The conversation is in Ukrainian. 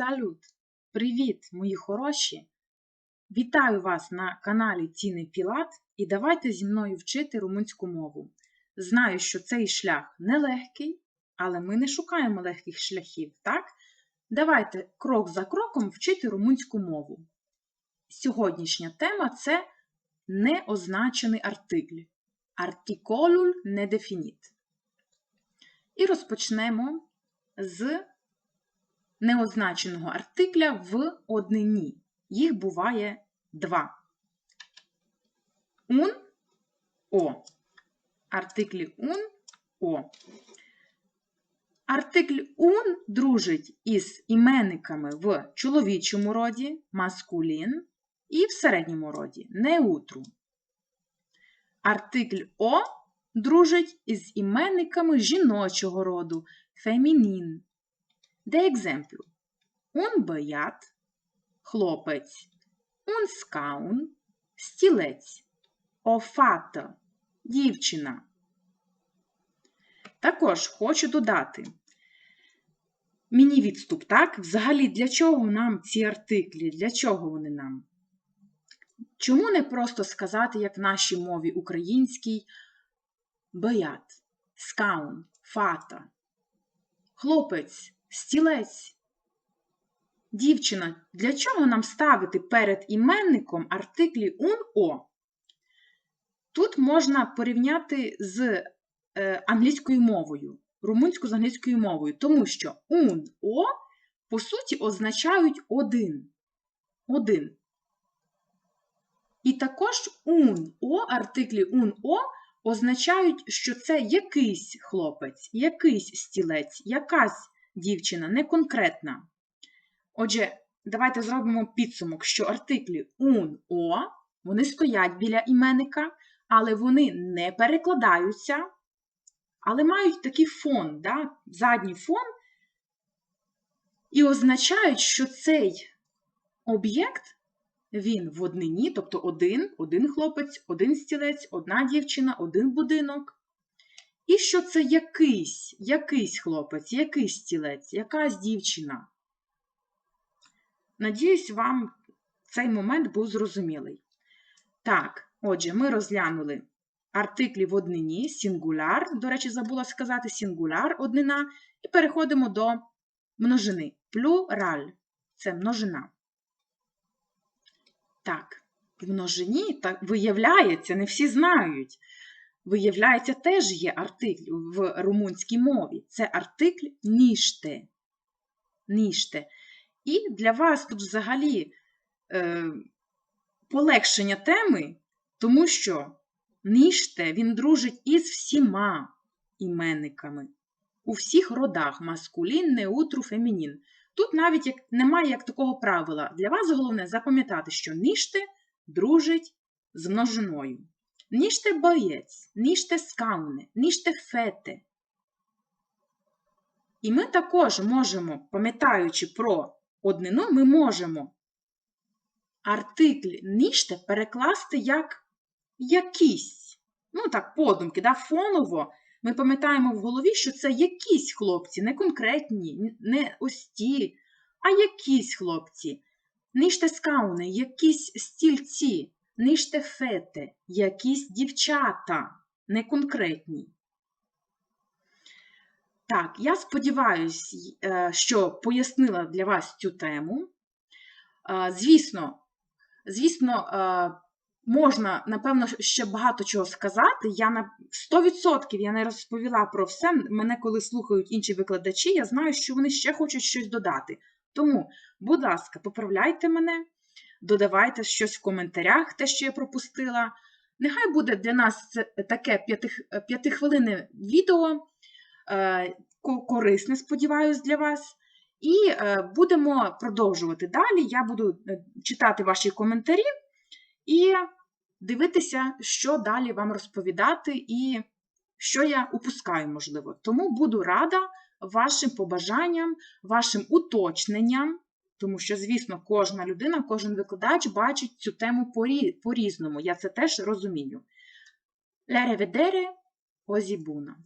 салют! Привіт, мої хороші! Вітаю вас на каналі Тіни Пілат і давайте зі мною вчити румунську мову. Знаю, що цей шлях нелегкий, але ми не шукаємо легких шляхів, так? Давайте крок за кроком вчити румунську мову. Сьогоднішня тема це неозначений артикль. Артиколul недефініт. І розпочнемо з неозначеного артикля в однині. Їх буває два. Un о. Артиклі un о. Артикль un дружить із іменниками в чоловічому роді маскулін і в середньому роді неутру. Артикль о дружить із іменниками жіночого роду фемінін. De exemplu, un băiat, хлопець, un scaun, стілець, o fată, дівчина. Також хочу додати міні-відступ, так? Взагалі, для чого нам ці артиклі? Для чого вони нам? Чому не просто сказати, як в нашій мові українській, беят, скаун, фата, хлопець, стілець. Дівчина, для чого нам ставити перед іменником артиклі ун-о? Тут можна порівняти з е, англійською мовою, румунську з англійською мовою, тому що ун-о, по суті, означають один. Один. І також ун-о, артиклі ун-о означають, що це якийсь хлопець, якийсь стілець, якась дівчина, не конкретна. Отже, давайте зробимо підсумок, що артиклі ун, о, вони стоять біля іменника, але вони не перекладаються, але мають такий фон, да, задній фон, і означають, що цей об'єкт, він в однині, тобто один, один хлопець, один стілець, одна дівчина, один будинок. І що це якийсь, якийсь хлопець, якийсь стілець, якась дівчина. Надіюсь, вам цей момент був зрозумілий. Так, отже, ми розглянули артиклі в однині, сингуляр, до речі, забула сказати сингуляр однина, і переходимо до множини. Плюраль це множина. Так, в множині так, виявляється, не всі знають. Виявляється, теж є артикль в румунській мові. Це артикль ніште. ніште. І для вас тут взагалі е, полегшення теми, тому що ніште він дружить із всіма іменниками. У всіх родах маскулін, неутру, фемінін. Тут навіть як, немає як такого правила. Для вас головне запам'ятати, що ніште дружить з множиною niște băieți, niște scaune, niște фети. І ми також можемо, пам'ятаючи про однину, ми можемо артикль ніште перекласти як якісь. Ну, так, подумки, да, фоново. Ми пам'ятаємо в голові, що це якісь хлопці, не конкретні, не ось ті, а якісь хлопці. Ніште скауни, якісь стільці ништефети, якісь дівчата, не конкретні. Так, я сподіваюся, е, що пояснила для вас цю тему. Е, звісно, звісно, е, можна, напевно, ще багато чого сказати. Я на 100% я не розповіла про все. Мене, коли слухають інші викладачі, я знаю, що вони ще хочуть щось додати. Тому, будь ласка, поправляйте мене додавайте щось в коментарях, те, що я пропустила. Нехай буде для нас таке п'ятихвилинне відео, е, корисне, сподіваюся, для вас. І е, будемо продовжувати далі. Я буду е, читати ваші коментарі і дивитися, що далі вам розповідати, і що я упускаю, можливо. Тому буду рада вашим побажанням, вашим уточненням. Тому що, звісно, кожна людина, кожен викладач бачить цю тему по-різному. Я це теж розумію. Лереведере озібуна.